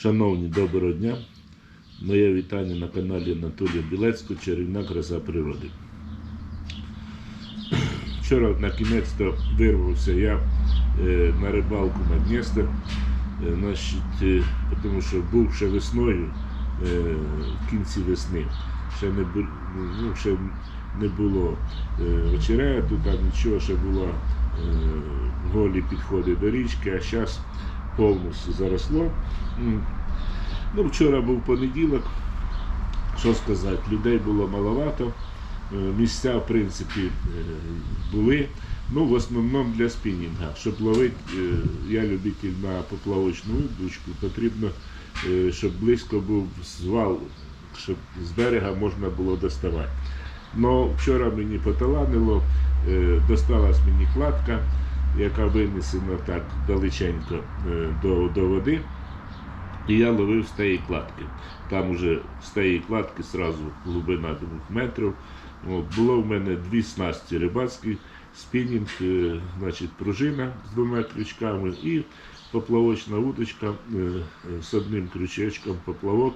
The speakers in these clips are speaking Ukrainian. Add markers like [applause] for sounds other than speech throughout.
Шановні, доброго дня. Моє вітання на каналі Анатолія Білецького Чарівна краса природи. Вчора на кінець вирвався я е, на рибалку на Дністер, е, е, тому що був ще весною, в кінці весни. Ще не, бу- ну, ще не було очерету, там нічого, ще було е, голі підходи до річки, а зараз повністю заросло. Ну, вчора був понеділок, що сказати, людей було маловато. Е, Місця, в принципі, е, були. Ну, в основному для спінінга. Щоб ловити, е, я любитель на поплавочну удочку, потрібно, щоб близько був звал, щоб з берега можна було доставати. Но вчора мені поталанило, досталась мені кладка, яка винесена так далеченько е, до, до води. І я ловив з тієї кладки. Там уже з тієї кладки сразу глибина 2 метрів. От, було в мене дві снасті рибацькі, спінінг, е, значить, пружина з двома крючками і поплавочна удочка е, з одним крючечком поплавок.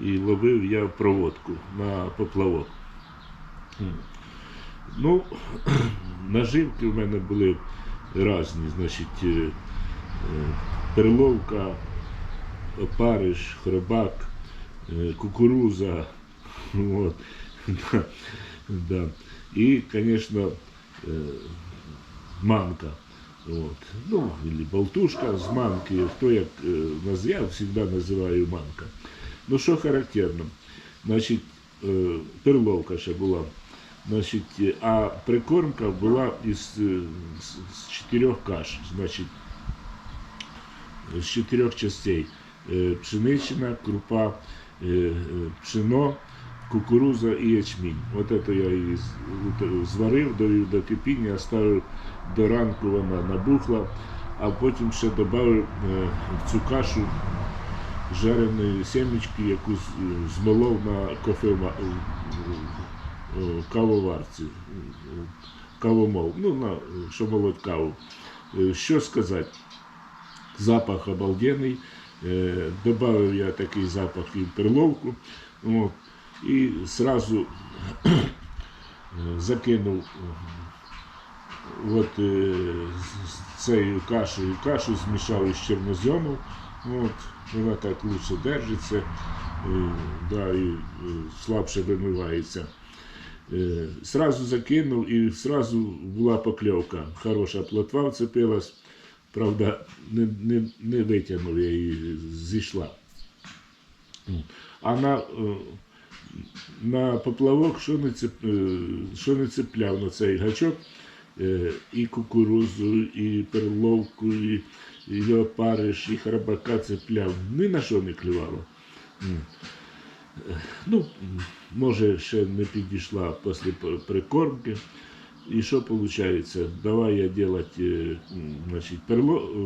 І ловив я проводку на поплавок. Ну, [clears throat] наживки в мене були різні, значить, е, е, перловка, опариш, хробак, е, кукуруза. [laughs] Вот. Да, да. І, звісно, е, манка. От. Ну, или болтушка з манки, хто як е, наз- я завжди називаю манка. Ну, що характерно? Значить, е, перловка ще була. Значить, е, а прикормка була із е, з, чотирьох каш. Значить, з чотирьох частей. Е, Пшенична, крупа, пшено, кукуруза і ячмінь. От це я її зварив, довів до кипіння, оставив до ранку вона набухла, а потім ще додав в цю кашу жареної семечки, яку змолов на кофема, е, е, кавоварці, е, кавомол, ну, на, е, що молоть каву. Е, Що сказати? запах обалденний. Е, Добавив я такий запах в перловку. От, і сразу е, [clears throat] закинув е, от, е, з- цією кашею кашу, змішав із чорноземом. От, вона так лучше держиться е, да, і е, слабше вимивається. Е, Сразу закинув і сразу була покльовка. Хороша плотва вцепилась. Правда, не, не, не витягнув я її, зійшла. А на, е, на поплавок, що не, цеп, що не цепляв на цей гачок, і кукурузу, і перловку, і, і опариш, і храбака цепляв. Ні на що не клювало. Ну, може, ще не підійшла після прикормки. І що виходить? Давай я делать е, значить, перло, е,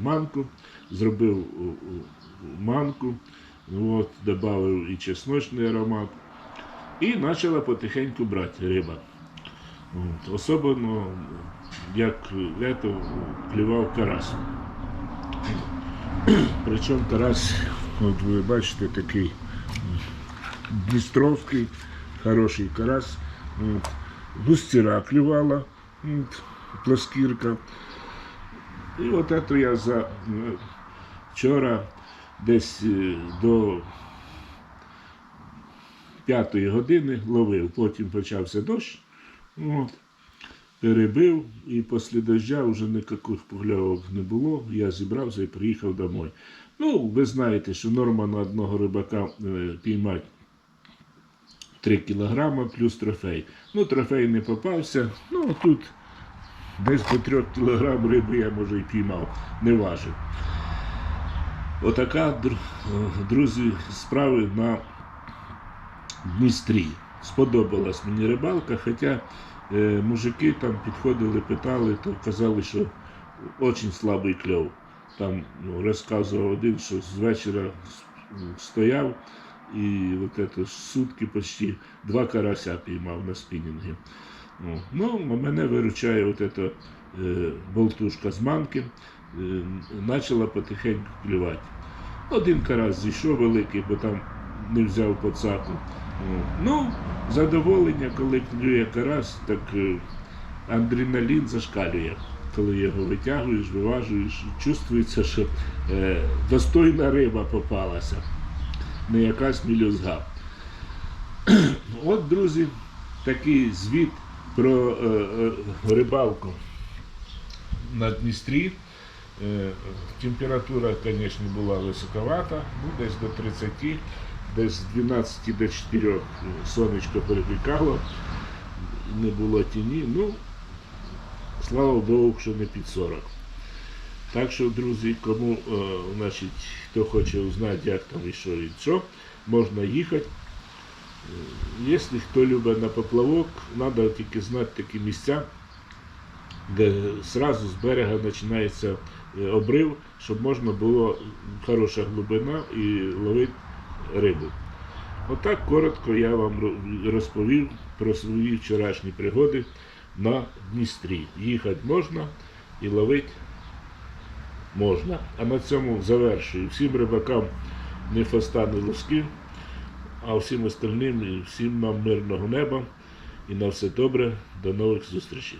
манку, зробив е, манку, от, додав і чесночний аромат. І почала потихеньку брати риба. От, особливо, як лето клював карась. Причому карась, от ви бачите, такий Дністровський, хороший карась. От. Густіра клювала, от, плоскірка. І от це я за е, вчора десь е, до п'ятої години ловив, потім почався дощ, от, перебив, і після дождя вже ніяких поглявок не було. Я зібрався і приїхав домой. Ну, ви знаєте, що норма на одного рибака е, піймати 3 кілограма плюс трофей. Ну, трофей не попався. Ну, тут десь до 3 кілограм риби я може і піймав, не важив. Отака, друзі, справи на Дністрі. Сподобалась мені рибалка, хоча е, мужики там підходили, питали, то казали, що дуже слабий кльов. Там ну, розказував один, що з вечора стояв і от это, сутки почти два карася піймав на спінінги. Ну, ну, мене виручає от эта, е, болтушка з манки, е, почала потихеньку клювати. Один карась зійшов великий, бо там не взяв поцапу. О. Ну, задоволення, коли клює карась, так е, адреналін зашкалює. Коли його витягуєш, виважуєш, чувствується, що е, достойна риба попалася, не якась мілюзга. От, друзі, такий звіт про е, е, рибалку на Дністрі. Е, Температура, звісно, була високовата, ну, десь до 30, десь з 12 до 4 сонечко перепікало, не було тіні. Ну, слава Богу, що не під 40. Так що, друзі, кому, е, значить, хто хоче узнати, як там і що і що, можна їхати. Е, Якщо хто любить на поплавок, треба тільки знати такі місця, де зразу з берега починається е, обрив, щоб можна було хороша глибина і ловити рибу. Отак коротко я вам розповів про свої вчорашні пригоди на Дністрі. Їхати можна і ловити можна. А на цьому завершую. Всім рибакам не фаста, не лоски, а всім остальним і всім нам мирного неба і на все добре. До нових зустрічей.